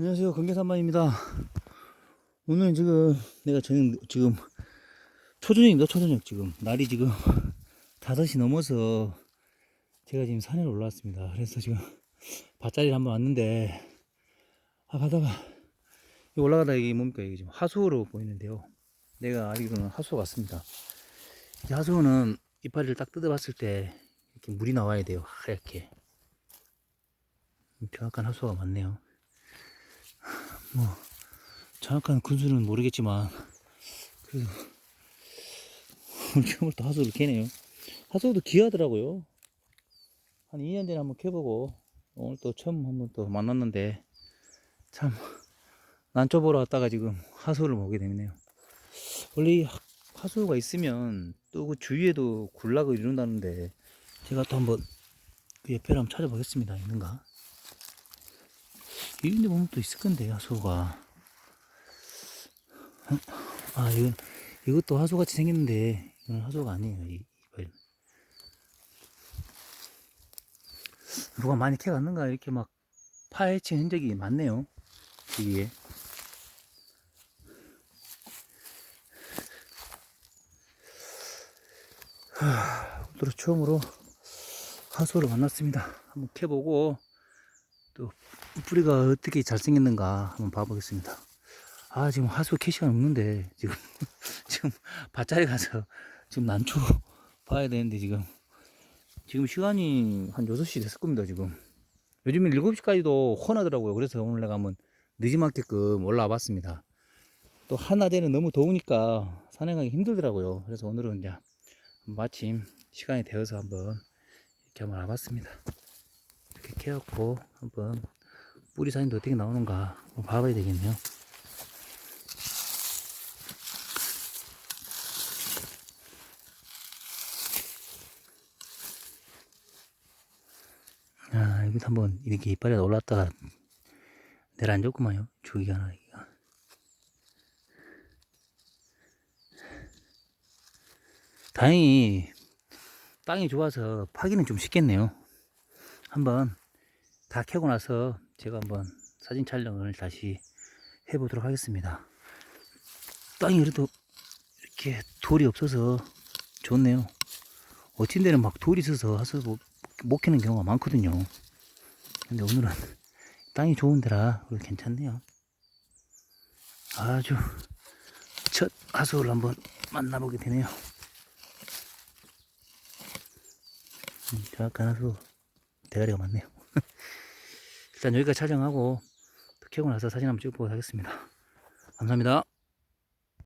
안녕하세요. 건개산만입니다. 오늘 지금 내가 저녁 지금 초저녁입니다. 초저녁 지금 날이 지금 5시 넘어서 제가 지금 산에 올라왔습니다. 그래서 지금 밭자리를 한번 왔는데 아 가다가 올라가다 이게 뭡니까 이게 지금 하수로 보이는데요. 내가 알기로는 하수 같습니다. 이 하수는 이파리를 딱 뜯어봤을 때 이렇게 물이 나와야 돼요. 하얗게. 정확한 하수가 많네요. 뭐 정확한 군수는 모르겠지만 처음으로 또 하수를 캐네요. 하수도 귀하더라고요. 한 2년 전에 한번 캐보고 오늘 또 처음 한번 또 만났는데 참 난초 보러 왔다가 지금 하수를 보게 되네요. 원래 이 하- 하수가 있으면 또 그 주위에도 군락을 이룬다는데 제가 또 한번 그 옆에를 한번 찾아보겠습니다. 있는가 이런 데 보면 또 있을 건데 어? 아 이건 이것도 하수같이 생겼는데 이건 하수가 아니에요 이, 이발 누가 많이 캐갔는가 이렇게 막 파헤친 흔적이 많네요 여기에. 하, 오늘 처음으로 하수를 만났습니다. 한번 캐보고 또 뿌리가 어떻게 잘생겼는가 한번 봐보겠습니다. 아, 지금 하수 캐 시간 없는데, 지금, 지금 밭자리 가서 지금 난초 봐야 되는데, 지금. 지금 시간이 한 6시 됐을 겁니다, 지금. 요즘엔 7시까지도 훤하더라고요. 그래서 오늘 내가 한번 늦지막게끔 올라와 봤습니다. 또 한낮에는 너무 더우니까 산에 가기 힘들더라고요. 그래서 오늘은 이제 마침 시간이 되어서 한번 이렇게 한번 와봤습니다. 이렇게 캐갖고 한번 뿌리 사진도 어떻게 나오는가 봐봐야 되겠네요. 아, 여기도 한번 이렇게 이빨이 올랐다가 내려앉았구만요. 주기가 하나, 여기가. 다행히 땅이 좋아서 파기는 좀 쉽겠네요. 한번 다 캐고 나서 제가 한번 사진 촬영을 다시 해보도록 하겠습니다. 땅이 그래도 이렇게 돌이 없어서 좋네요. 어쩐 데는 막 돌이 있어서 하서 못, 못 캐는 경우가 많거든요. 근데 오늘은 땅이 좋은 데라 괜찮네요. 아주 첫 하수를 한번 만나보게 되네요. 음, 정확한 하수 대가리가 많네요. 일단 여기까지 촬영하고 또 캐고 나서 사진 한번 찍어보도록 하겠습니다. 감사합니다.